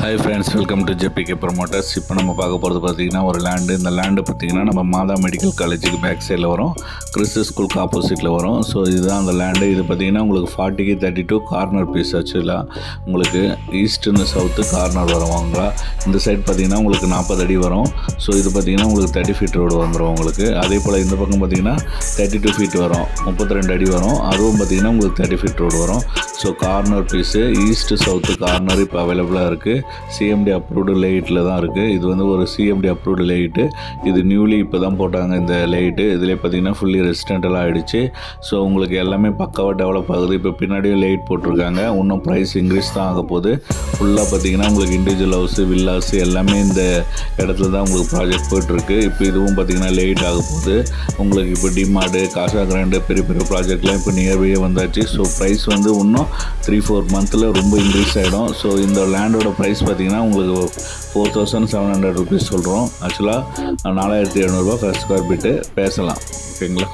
Hi friends welcome to JBK promoters இப்போ நம்ம பார்க்க போகிறது பார்த்தீங்கன்னா ஒரு லேண்டு இந்த லேண்டு பார்த்தீங்கன்னா நம்ம மாதா மெடிக்கல் காலேஜுக்கு பேக் சைடில் வரும். கிறிஸ்து ஸ்கூலுக்கு ஆப்போசிட்டில் வரும். ஸோ இதுதான் அந்த லேண்டு இது பார்த்தீங்கன்னா உங்களுக்கு ஃபார்ட்டிக்கு தேர்ட்டி டூ கார்னர் பீஸ் ஆக்சுவலாக உங்களுக்கு ஈஸ்ட்டுன்னு சவுத்து கார்னர் வருவாங்களா இந்த சைடு பார்த்தீங்கன்னா உங்களுக்கு நாற்பது அடி வரும். ஸோ இது பார்த்தீங்கன்னா உங்களுக்கு தேர்ட்டி ஃபீட் ரோடு வந்துடும் உங்களுக்கு. அதே போல் இந்த பக்கம் பார்த்தீங்கன்னா தேர்ட்டி டூ ஃபீட் வரும். முப்பத்தி ரெண்டு அடி வரும். அதுவும் பார்த்தீங்கன்னா உங்களுக்கு தேர்ட்டி ஃபீட் ரோடு வரும். So corner piece east south corner இப்போ அவைலபிளாக இருக்குது சிஎம்டி அப்ரூவ்டு லேயிட்டில் தான் இருக்குது இது வந்து ஒரு சிஎம்டி அப்ரூவ்டு லேயிட்டு இது நியூலி இப்போ தான் போட்டாங்க இந்த லேயிட்டு இதில் பார்த்தீங்கன்னா ஃபுல்லி ரெசிடென்டலாக ஆகிடுச்சு ஸோ உங்களுக்கு எல்லாமே பக்காவாக டெவலப் ஆகுது. இப்போ பின்னாடியும் லைட் போட்டிருக்காங்க. இன்னும் ப்ரைஸ் இன்க்ரீஸ் தான் ஆக போகுது. ஃபுல்லாக பார்த்தீங்கன்னா உங்களுக்கு இண்டிவிஜுவல் ஹவுஸு வில்லாஸு எல்லாமே இந்த இடத்துல தான் உங்களுக்கு ப்ராஜெக்ட் போயிட்டுருக்கு. இப்போ இதுவும் பார்த்தீங்கன்னா லேட் ஆக போகுது. உங்களுக்கு இப்போ டிமார்டு காசா கிராண்டு பெரிய பெரிய ப்ராஜெக்ட்லாம் இப்போ நியர்பையே வந்தாச்சு. ஸோ ப்ரைஸ் வந்து இன்னும் த்ரீ ஃபோர் மந்தில் ரொம்ப இன்க்ரீஸ் ஆகிடும் ஸோ இந்த லேண்டோட ப்ரைஸ் பார்த்தீங்கன்னா உங்களுக்கு four thousand seven hundred rupees சொல்கிறோம் ஆக்சுவலாக நாலாயிரத்தி எழுநூறுபா ஃபர்ஸ்ட் ஸ்கொயர் ஃபீட்டு பேசலாம். ஓகேங்களா